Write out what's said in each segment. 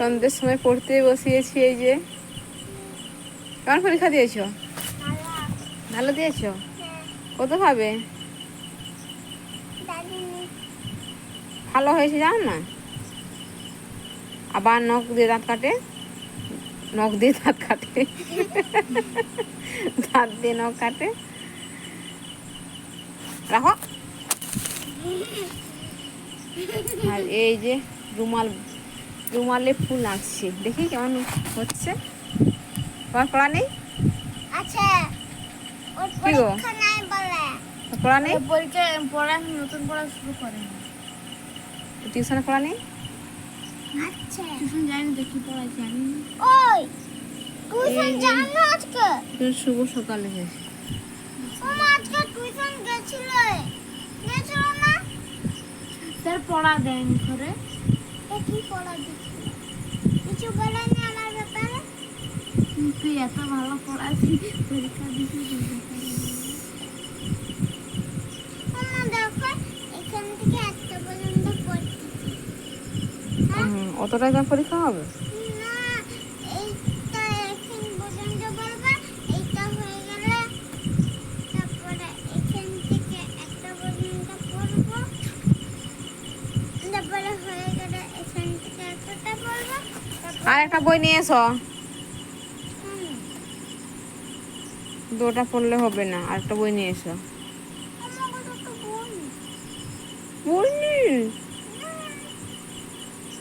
সন্ধ্যের সময় পড়তে বসিয়েছি এই যে। কেমন পরীক্ষা দিয়েছ? ভালো দিয়েছ? কত পাবে ভালো হয়েছে জানো না? আবার নখ দিয়ে দাঁত কাটে। নখ দিয়ে দাঁত কাটে। দাঁত দিয়ে নখ কাটে। রাখো। আর এই যে রুমাল রুমালে ফুল আঁকছি। দেখি কেমন হচ্ছে। তোমার পড়া নেই? আচ্ছা ওর কি গো? পরীক্ষা নাই বলে। পড়া নেই? পরীক্ষা পড়া নতুন পড়া শুরু করে টিউশনে পড়া নেই? আচ্ছা। টিউশন যাইনি দেখি ওই টিউশন জানো আজকে? শুভ সকালে হয়েছে আজকে টিউশন গেছিল। গেছিল না? তার পড়া দেয়নি করে কি পড়া দিছিল কিছু বলে না আমার ব্যাপারে? তুই এত ভালো পড়াচ্ছি পরীক্ষা দিছিস এখান থেকে একটা পর্যন্ত পড়ছি হ্যাঁ? হুম, অতটা তোমার পরীক্ষা হবে না এইটা এখান পর্যন্ত বলবা এইটা হয়ে গেলে তারপরে এখান থেকে একটা পর্যন্ত পড়ব তারপরে হয়ে গেলে এখান থেকে একটা পড়ব তারপরে আর একটা বই নিয়ে এসো দুটা পড়লে হবে না আর একটা বই নিয়ে এসো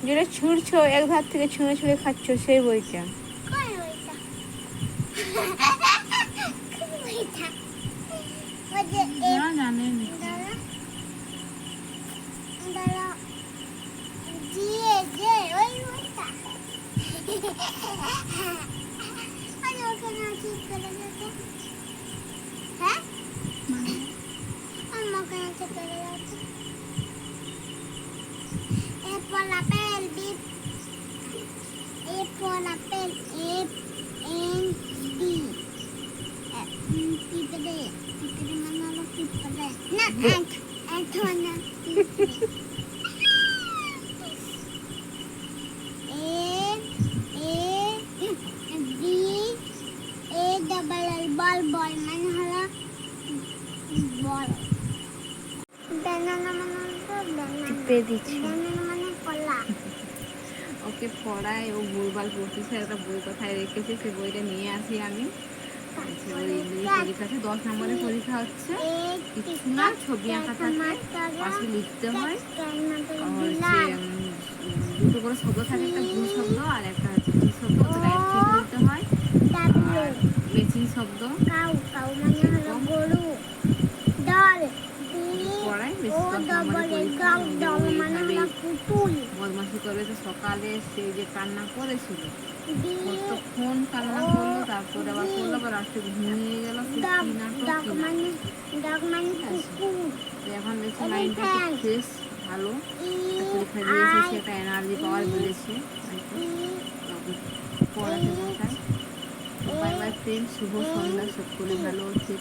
যেটা ছুঁড়ছো এক ধার থেকে ছুঁড়ে ছুঁড়ে খাচ্ছ সেই বইটা। এ না জানেনি দাঁড়া দাঁড়া দিয়ে যে ওই ওইটা আরে ওখানে ঠিক করে যাচ্ছে হ্যাঁ আমার ওখানে ঠিক করে যাচ্ছে টিপে দিচ্ছি ওকে পড়ায় ও ভুলভাল পড়তেছে একটা বই কোথায় রেখেছে সেই বইটা নিয়ে আসি আমি। আচ্ছা, পরীক্ষা দশ নম্বরের পরীক্ষা হচ্ছে। কিছু না ছবি আঁকা থাকে পাশে লিখতে হয়। দুটো করে শব্দ থাকে একটা ভুল শব্দ আর একটা হচ্ছে শব্দ লিখতে হয়। মেচিং শব্দ। কাউ কাউ মানে হলো গরু দল পড়ায় বেশি ও দশ নম্বরের ডবল পরীক্ষা গাউ ডল মানে হলো পুতুল বদমাসি তো সকালে সেই যে কান্না করেছিল। কতক্ষণ কান্না করল তারপরে আবার করল আবার রাত্রে ঘুমিয়ে গেল সে মানে মানে তো এখন দেখছি মাইন্ডটা ফ্রেশ ভালো। পরীক্ষা দিয়েছে সেটা এনার্জি পাওয়ার বেড়েছে বাই বাই ফ্রেন্ড শুভ সন্ধ্যা সকলে ভালো হচ্ছে